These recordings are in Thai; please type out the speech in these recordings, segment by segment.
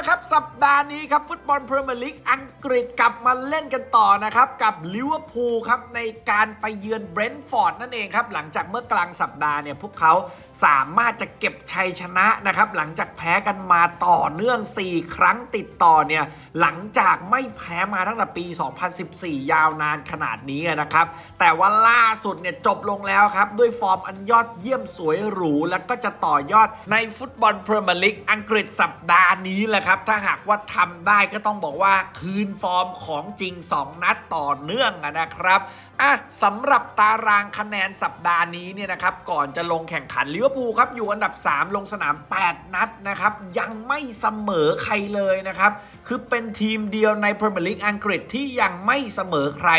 ละครับ สัปดาห์นี้ครับ ฟุตบอลพรีเมียร์ลีกอังกฤษกลับมาเล่นกันต่อนะครับ กับลิเวอร์พูลครับ ในการไปเยือนเบรนท์ฟอร์ดนั่นเองครับ หลังจากเมื่อกลางสัปดาห์เนี่ย พวกเขาสามารถจะเก็บชัยชนะนะครับ หลังจากแพ้กันมาต่อเนื่อง 4 ครั้งติดต่อเนี่ย หลังจากไม่แพ้มาตั้งแต่ปี 2014 ยาวนานขนาดนี้นะครับแต่ว่าล่าสุดเนี่ยจบลงแล้วครับด้วยฟอร์มอันยอดเยี่ยมสวยหรูแล้วก็จะต่อยอดในฟุตบอลพรีเมียร์ลีกอังกฤษสัปดาห์นี้แหละครับถ้าหากว่าทำได้ก็ต้องบอกว่าคืนฟอร์มของจริง 2 นัดต่อเนื่องนะครับอะสำหรับตารางคะแนนสัปดาห์นี้เนี่ยนะครับ ก่อนจะลงแข่งขันลิเวอร์พูลครับ อยู่อันดับ 3 ลงสนาม 8 นัดนะครับ ยังไม่เสมอใครเลยนะครับ คือเป็นทีมเดียวในพรีเมียร์ลีกอังกฤษที่ยังไม่เสมอใคร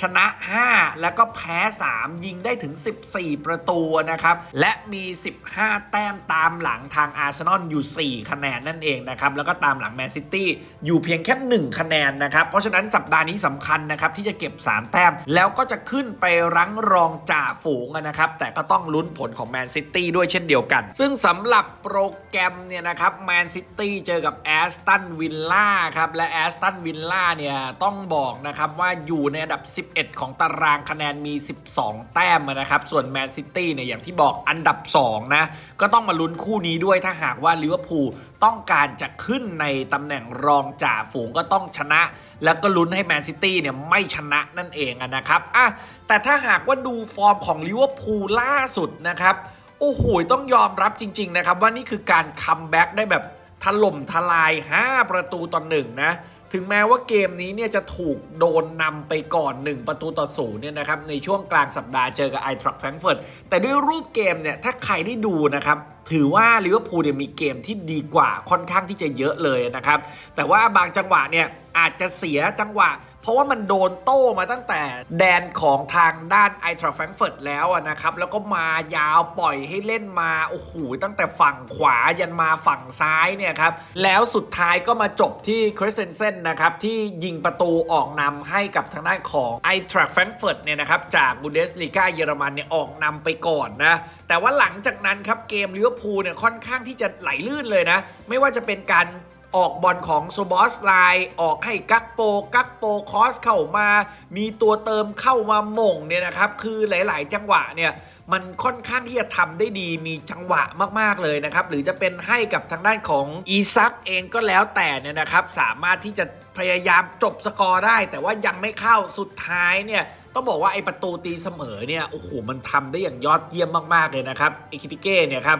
ชนะ 5 แล้วก็แพ้ 3 ยิงได้ถึง 14 ประตูนะครับ และมี 15 แต้มตามหลังทางอาร์เซนอลอยู่ 4 คะแนนนั่นเองนะครับ แล้วก็ตามหลังแมนซิตี้อยู่เพียงแค่ 1 คะแนนนะครับ เพราะฉะนั้นสัปดาห์นี้สำคัญนะครับที่จะเก็บ 3 แต้ม แล้วก็จะขึ้นไปรั้งรองจ่าฝูงนะครับ แต่ก็ต้องลุ้นผลของแมนซิตี้ด้วยเช่นเดียวกัน ซึ่งสำหรับโปรแกรมเนี่ยนะครับแมนซิตี้เจอกับแอสตันวิลล่าครับและแอสตันวิลล่าเนี่ยต้องบอกนะครับว่าอยู่ในอันดับ 11 ของตารางคะแนนมี 12 แต้มนะครับส่วนแมนซิตี้เนี่ยอย่างที่บอกอันดับ 2 นะ ก็ต้องมาลุ้นคู่นี้ด้วยถ้าหากว่าลิเวอร์พูลต้องการจะขึ้นในตำแหน่งรองจ่าฝูงก็ต้องชนะ แล้วก็ลุ้นให้แมนซิตี้เนี่ยไม่ชนะนั่นเองนะครับอะแต่ถ้าหากว่าดูฟอร์มของลิเวอร์พูลล่าสุดนะครับ โอ้โห ต้องยอมรับจริง ๆ นะครับ ว่านี่คือการคัมแบ็กได้แบบถล่มทลาย 5 ประตูต่อหนึ่งนะ ถึงแม้ว่าเกมนี้เนี่ยจะถูกโดนนำไปก่อน 1 ประตูต่อศูนย์เนี่ยนะครับในช่วงกลางสัปดาห์เจอกับไอทรัคแฟรงก์เฟิร์ตแต่ด้วยรูปเกมเนี่ยถ้าใครได้ดูนะครับถือว่าลิเวอร์พูลเนี่ยมีเกมที่ดีกว่าค่อนข้างที่จะเยอะเลยนะครับแต่ว่าบางจังหวะเนี่ยอาจจะเสียจังหวะ เพราะว่ามันโดนโต้มาตั้งแต่แดนของทางด้านไอทราแฟรงเฟิร์ตแล้วอะนะครับ แล้วก็มายาวปล่อยให้เล่นมา โอ้โห ตั้งแต่ฝั่งขวายันมาฝั่งซ้ายเนี่ยครับ แล้วสุดท้ายก็มาจบที่คริสเซนเซนนะครับ ที่ยิงประตูออกนำให้กับทางด้านของไอทราแฟรงเฟิร์ตเนี่ยนะครับจากบูเดสลีกาเยอรมันเนี่ยออกนำไปก่อนนะแต่ว่าหลังจากนั้นครับเกมลิเวอร์พูลเนี่ยค่อนข้างที่จะไหลลื่นเลยนะ ไม่ว่าจะเป็นการ ออกบอลของโซบอสไลน์ออกให้กักโป กักโปคอสเข้ามา มีตัวเติมเข้ามาหม่งเนี่ยนะครับ คือหลาย ๆ จังหวะเนี่ยมันค่อนข้างที่จะทำได้ดีมีจังหวะมาก ๆ เลยนะครับ หรือจะเป็นให้กับทางด้านของอีซักเองก็แล้วแต่เนี่ยนะครับ สามารถที่จะพยายามจบสกอร์ได้ แต่ว่ายังไม่เข้าสุดท้ายเนี่ย ต้องบอกว่าไอประตูตีเสมอเนี่ยโอ้โหมันทำได้อย่างยอดเยี่ยมมากๆเลยนะครับเอคิติเก้เนี่ยครับ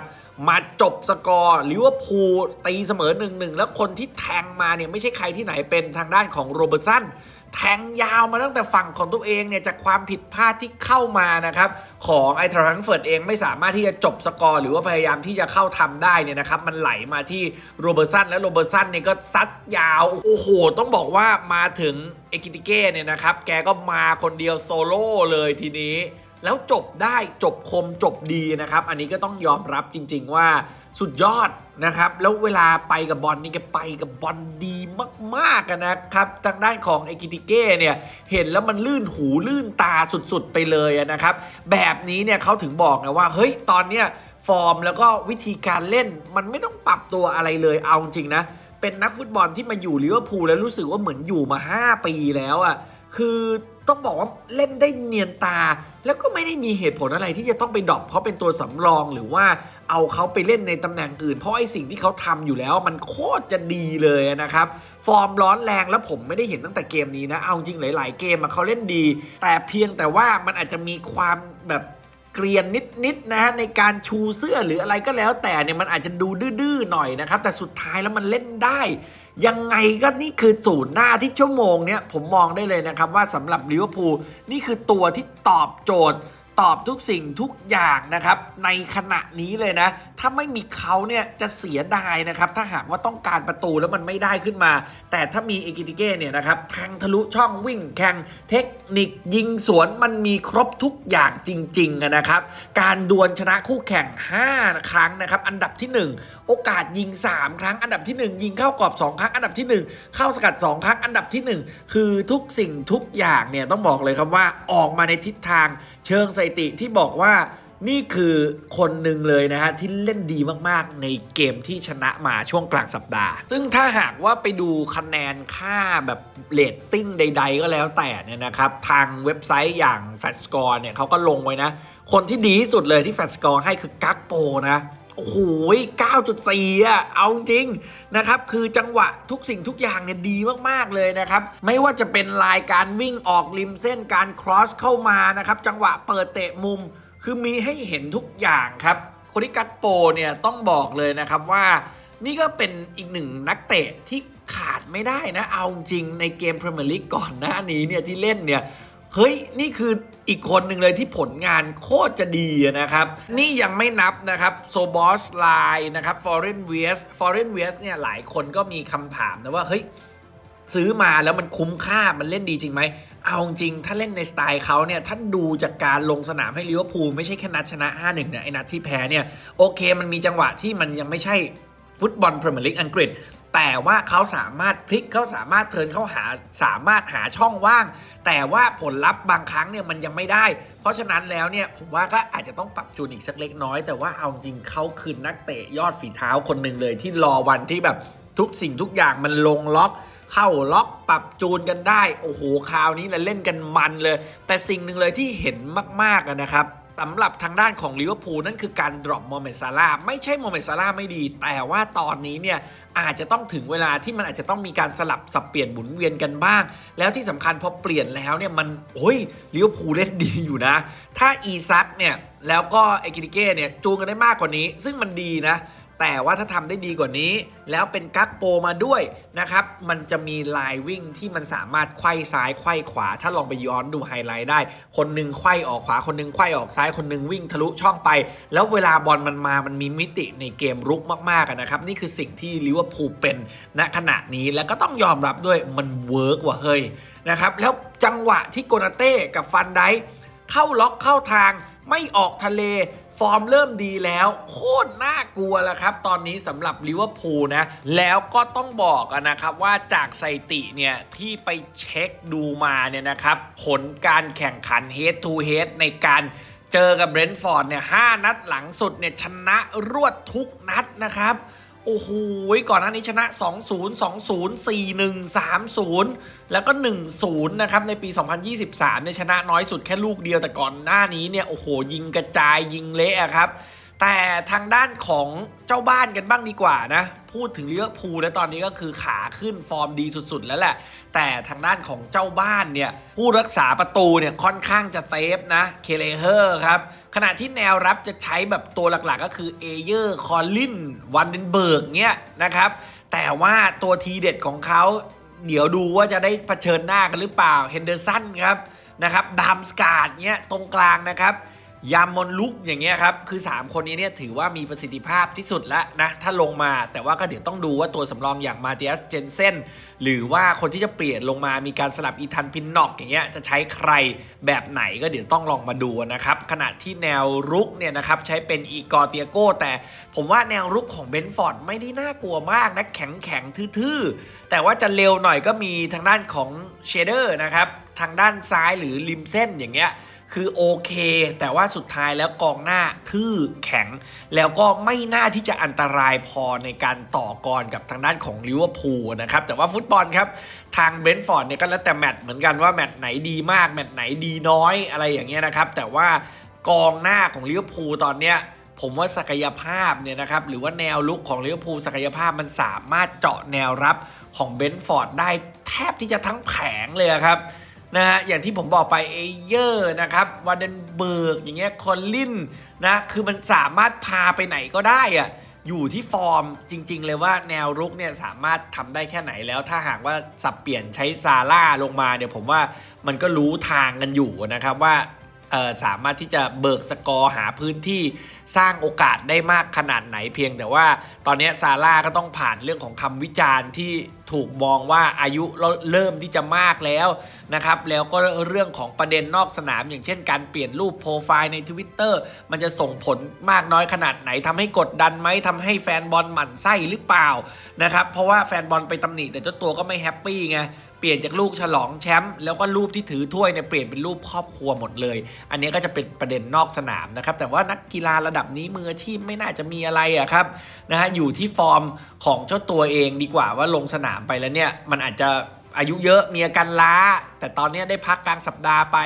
มาจบสกอร์ลิเวอร์พูลตีเสมอ1-1แล้วคนที่แทงมาเนี่ยไม่ใช่ใครที่ไหนเป็นทางด้านของโรเบิร์ตสัน แทงยาวมาตั้งแต่ฝั่งของตัวเองเนี่ยจากความผิดพลาดที่เข้ามานะครับของไอ้ทรังเฟิร์ตเองไม่สามารถที่จะจบสกอร์หรือว่าพยายามที่จะเข้าทำได้เนี่ยนะครับมันไหลมาที่โรเบอร์สันและโรเบอร์สันเนี่ยก็ซัดยาวโอ้โห ต้องบอกว่ามาถึงเอกิติเก้เนี่ยนะครับแกก็มาคนเดียวโซโล่เลยทีนี้แล้วจบได้จบคมจบดีนะครับ อันนี้ก็ต้องยอมรับจริง ๆ ว่าสุดยอด นะครับ แล้วเวลาไปกับบอลนี่แกไปกับบอลดีมากๆอะนะครับ ทางด้านของเอกิติเก้เนี่ย เห็นแล้วมันลื่นหูลื่นตาสุดๆไปเลยนะครับ แบบนี้เนี่ยเขาถึงบอกไงว่า เฮ้ย ตอนเนี้ยฟอร์มแล้วก็วิธีการเล่นมันไม่ต้องปรับตัวอะไรเลย เอาจริงนะ เป็นนักฟุตบอลที่มาอยู่ลิเวอร์พูลแล้วรู้สึกว่าเหมือนอยู่มา 5 ปีแล้วอะ คือต้องบอกว่าเล่นได้เนียนตา แล้วก็ไม่ได้มีเหตุผลอะไรที่จะต้องไปดรอปเพราะเป็นตัวสำรองหรือว่าเอาเขาไปเล่นในตำแหน่งอื่น เพราะไอ้สิ่งที่เขาทำอยู่แล้วมันโคตรจะดีเลยนะครับ ฟอร์มร้อนแรงแล้วผมไม่ได้เห็นตั้งแต่เกมนี้นะ เอาจริงหลาย ๆ เกมเขาเล่นดี แต่เพียงแต่ว่ามันอาจจะมีความแบบเกรียนนิดๆนะฮะในการชูเสื้อหรืออะไรก็แล้วแต่เนี่ยมันอาจจะดูดื้อๆหน่อยนะครับ แต่สุดท้ายแล้วมันเล่นได้ ยังไงก็นี่คือศูนย์หน้าที่ชั่วโมงเนี้ยผมมองได้เลยนะครับว่าสำหรับลิเวอร์พูลนี่คือตัวที่ตอบโจทย์ ตอบทุกสิ่งทุกอย่างนะครับ ในขณะนี้เลยนะ ถ้าไม่มีเขาเนี่ยจะเสียดายนะครับ ถ้าหากว่าต้องการประตูแล้วมันไม่ได้ขึ้นมา แต่ถ้ามีเอกิติเก้เนี่ยนะครับแทงทะลุช่องวิ่งแข่งเทคนิคยิงสวนมันมีครบทุกอย่างจริงๆนะครับ การดวลชนะคู่แข่ง 5 ครั้งนะครับ อันดับที่ 1 โอกาสยิง 3 ครั้ง อันดับที่ 1 ยิงเข้ากรอบ 2 ครั้ง อันดับที่ 1 เข้าสกัด 2 ครั้ง อันดับที่ 1 คือทุกสิ่งทุกอย่างเนี่ยต้องบอกเลยครับว่าออกมาในทิศทางเชิงสถิติที่บอกว่านี่คือคนหนึ่งเลยนะฮะ ที่เล่นดีมากๆ ในเกมที่ชนะมาช่วงกลางสัปดาห์ ซึ่งถ้าหากว่าไปดูคะแนนค่าแบบเรตติ้งใด ๆ ก็แล้วแต่เนี่ยนะครับ ทางเว็บไซต์อย่าง f a t Score เนี่ยเขาก็ลงไว้นะ คนที่ดีที่สุดเลยที่ f a t Score ให้คือกักโปนะ โอ้โห9.4อะเอาจริงนะครับ คือจังหวะทุกสิ่งทุกอย่างเนี่ยดีมากๆเลยนะครับ ไม่ว่าจะเป็นลายการวิ่งออกริมเส้นการครอสเข้ามานะครับ จังหวะเปิดเตะมุม คือมีให้เห็นทุกอย่างครับโคนิกัตโปเนี่ยต้องบอกเลยนะครับว่า นี่ก็เป็นอีกหนึ่งนักเตะที่ขาดไม่ได้นะ เอาจริงในเกมพรีเมียร์ลีกก่อนหน้านี้เนี่ยที่เล่นเนี่ย เฮ้ย นี่คืออีกคนหนึ่งเลยที่ผลงานโคตรจะดีนะครับ นี่ยังไม่นับนะครับโซบอสไลน์นะครับฟอร์เรนเวสฟอร์เรนเวสเนี่ยหลายคนก็มีคำถามนะว่า เฮ้ย ซื้อมาแล้วมันคุ้มค่ามันเล่นดีจริงไหม เอาจริง ถ้าเล่นในสไตล์เขาเนี่ยท่านดูจากการลงสนามให้ลิเวอร์พูลไม่ใช่แค่นัดชนะ 5-1เนะไอ้นัดที่แพ้เนี่ยโอเคมันมีจังหวะที่มันยังไม่ใช่ฟุตบอลพรีเมียร์ลีกอังกฤษ แต่ว่าเขาสามารถพลิกเขาสามารถเทินเขาหาสามารถหาช่องว่าง แต่ว่าผลลัพธ์บางครั้งเนี่ยมันยังไม่ได้ เพราะฉะนั้นแล้วเนี่ยผมว่าก็อาจจะต้องปรับจูนอีกสักเล็กน้อย แต่ว่าเอาจริงเขาคือนักเตะยอดฝีเท้าคนหนึ่งเลย ที่รอวันที่แบบทุกสิ่งทุกอย่างมันลงล็อกเข้าล็อกปรับจูนกันได้ โอ้โหคราวนี้เราเล่นกันมันเลย แต่สิ่งหนึ่งเลยที่เห็นมากๆนะครับ สำหรับทางด้านของลิเวอร์พูลนั่นคือการดรอปโมเมนต์ซาร่าไม่ใช่โมเมนต์ซาร่าไม่ดี แต่ว่าตอนนี้เนี่ยอาจจะต้องถึงเวลาที่มันอาจจะต้องมีการสลับสับเปลี่ยนหมุนเวียนกันบ้าง แล้วที่สำคัญพอเปลี่ยนแล้วเนี่ยมันโอ้ยลิเวอร์พูลเล่นดีอยู่นะ ถ้าอีซักเนี่ยแล้วก็เอกิติเก้เนี่ยจูงกันได้มากกว่านี้ ซึ่งมันดีนะ แต่ว่าถ้าทำได้ดีกว่านี้ แล้วเป็นกักโปมาด้วยนะครับ มันจะมีลายวิ่งที่มันสามารถไขว้ซ้ายไขว้ขวา ถ้าลองไปย้อนดูไฮไลท์ได้ คนหนึ่งไขว้ออกขวา คนหนึ่งไขว้ออกซ้าย คนหนึ่งวิ่งทะลุช่องไป แล้วเวลาบอลมันมา มันมีมิติในเกมรุกมากๆนะครับ นี่คือสิ่งที่ลิเวอร์พูลเป็นณขณะนี้ แล้วก็ต้องยอมรับด้วย มันเวิร์กว่ะเฮ้ยนะครับ แล้วจังหวะที่โกนาเต้กับฟันไดเข้าล็อกเข้าทางไม่ออกทะเล ฟอร์มเริ่มดีแล้ว โคตรน่ากลัวแล้วครับ ตอนนี้สำหรับลิเวอร์พูลนะ แล้วก็ต้องบอกนะครับว่าจากสถิติเนี่ย ที่ไปเช็คดูมาเนี่ยนะครับ ผลการแข่งขัน head to head ในการเจอกับเบรนท์ฟอร์ดเนี่ยหนัดหลังสุดเนี่ยชนะรวดทุกนัดนะครับ โอ้โหก่อนหน้านี้ชนะ 2-0 2-0 4-1 3-0 แล้วก็ 1-0 นะครับ ในปี 2023 เนี่ยชนะน้อยสุดแค่ลูกเดียวแต่ก่อนหน้านี้เนี่ย โอ้โห ยิงกระจายยิงเละครับ แต่ทางด้านของเจ้าบ้านกันบ้างดีกว่านะ พูดถึงลิเวอร์พูลแล้วตอนนี้ก็คือขาขึ้นฟอร์มดีสุดๆ แล้วแหละ แต่ทางด้านของเจ้าบ้านเนี่ย ผู้รักษาประตูเนี่ยค่อนข้างจะเซฟนะ เคเลเฮอร์ครับ ขณะที่แนวรับจะใช้แบบตัวหลักๆ ก็คือเอเยอร์ คอลลิน วันเดนเบิร์กเนี่ยนะครับ แต่ว่าตัวทีเด็ดของเขาเดี๋ยวดูว่าจะได้เผชิญหน้ากันหรือเปล่า เฮนเดอร์สันครับนะครับ ดามสกาดเนี่ยตรงกลางนะครับ ยามอนลุกอย่างเงี้ยครับ คือ 3 คนนี้เนี่ยถือว่ามีประสิทธิภาพที่สุดแล้วนะ ถ้าลงมาแต่ว่าก็เดี๋ยวต้องดูว่าตัวสำรองอย่างมาเตียสเจนเซนหรือว่าคนที่จะเปลี่ยนลงมามีการสลับอีทันพินนอกอย่างเงี้ยจะใช้ใครแบบไหนก็เดี๋ยวต้องลองมาดูนะครับ ขณะที่แนวรุกเนี่ยนะครับใช้เป็นอีกอร์เตียโก้ แต่ผมว่าแนวรุกของเบนฟอร์ดไม่ได้น่ากลัวมากนะแข็งแข็งทื่อๆแต่ว่าจะเร็วหน่อยก็มีทางด้านของเชเดอร์นะครับ ทางด้านซ้ายหรือริมเส้นอย่างเงี้ยคือโอเค แต่ว่าสุดท้ายแล้วกองหน้าทื่อแข็ง แล้วก็ไม่น่าที่จะอันตรายพอในการต่อกรกับทางด้านของลิเวอร์พูลนะครับแต่ว่าฟุตบอลครับ ทางเบรนท์ฟอร์ดเนี่ยก็แล้วแต่แมตช์เหมือนกันว่าแมตช์ไหนดีมาก แมตช์ไหนดีน้อยอะไรอย่างเงี้ยนะครับ แต่ว่ากองหน้าของลิเวอร์พูลตอนเนี้ยผมว่าศักยภาพเนี่ยนะครับหรือว่าแนวลุกของลิเวอร์พูลศักยภาพมันสามารถเจาะแนวรับของเบนฟอร์ดได้แทบที่จะทั้งแผงเลยครับ นะฮะอย่างที่ผมบอกไปเอเยอร์นะครับวาเดนเบิร์กอย่างเงี้ยคอลลินนะคือมันสามารถพาไปไหนก็ได้อะอยู่ที่ฟอร์มจริง ๆ เลยว่าแนวรุกเนี่ยสามารถทำได้แค่ไหนแล้ว ถ้าหากว่าสับเปลี่ยนใช้ซาร่าลงมาเนี่ยผมว่ามันก็รู้ทางกันอยู่นะครับว่าสามารถที่จะเบิกสกอร์หาพื้นที่สร้างโอกาสได้มากขนาดไหนเพียงแต่ว่าตอนนี้ซาร่าก็ต้องผ่านเรื่องของคำวิจารณ์ที่ ถูกมองว่าอายุเริ่มที่จะมากแล้วนะครับ แล้วก็เรื่องของประเด็นนอกสนาม อย่างเช่นการเปลี่ยนรูปโปรไฟล์ใน Twitter มันจะส่งผลมากน้อยขนาดไหนทำให้กดดันไหมทำให้แฟนบอลหมั่นไส้หรือเปล่านะครับ เพราะว่าแฟนบอลไปตำหนิแต่เจ้าตัวก็ไม่แฮปปี้ไงเปลี่ยนจากลูกฉลองแชมป์แล้วก็รูปที่ถือถ้วยเนี่ยเปลี่ยนเป็นรูปครอบครัวหมดเลย อันนี้ก็จะเป็นประเด็นนอกสนามนะครับ แต่ว่านักกีฬาระดับนี้มืออาชีพไม่น่าจะมีอะไรอะครับนะฮะอยู่ที่ฟอร์มของเจ้าตัวเองดีกว่าว่าลงสนามไปแล้วเนี่ยมันอาจจะ อายุเยอะมีอาการล้า แต่ตอนนี้ได้พักกลางสัปดาห์ไป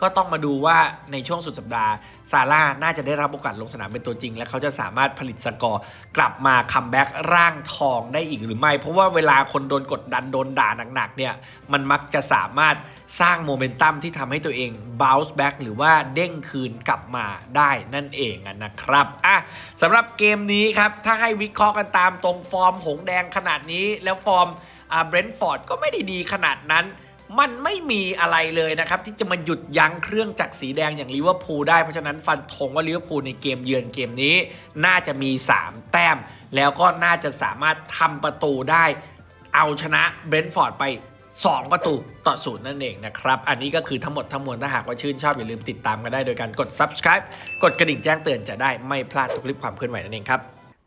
ก็ต้องมาดูว่าในช่วงสุดสัปดาห์ซาร่าน่าจะได้รับโอกาสลงสนามเป็นตัวจริง และเขาจะสามารถผลิตสกอร์กลับมาคัมแบ็กร่างทองได้อีกหรือไม่ เพราะว่าเวลาคนโดนกดดันโดนด่าหนักๆเนี่ยมันมักจะสามารถสร้างโมเมนตัมที่ทำให้ตัวเอง bounce back หรือว่าเด้งคืนกลับมาได้นั่นเองนะครับอะสำหรับเกมนี้ครับถ้าให้วิเคราะห์กันตามตรงฟอร์มหงแดงขนาดนี้แล้วฟอร์ม อาเบรนท์ฟอร์ดก็ไม่ได้ดีขนาดนั้น มันไม่มีอะไรเลยนะครับ ที่จะมาหยุดยั้งเครื่องจักรสีแดงอย่างลิเวอร์พูลได้เพราะฉะนั้นฟันธงว่าลิเวอร์พูลในเกมเยือนเกมนี้ น่าจะมี 3 แต้ม แล้วก็น่าจะสามารถทำประตูได้ เอาชนะเบรนท์ฟอร์ดไป2 ประตูต่อศูนย์นั่นเองนะครับ อันนี้ก็คือทั้งหมดทั้งมวลถ้าหากว่าชื่นชอบ อย่าลืมติดตามกันได้โดยการกด subscribe กดกระดิ่งแจ้งเตือนจะได้ไม่พลาดทุกคลิปความเคลื่อนไหวนั่นเองครับ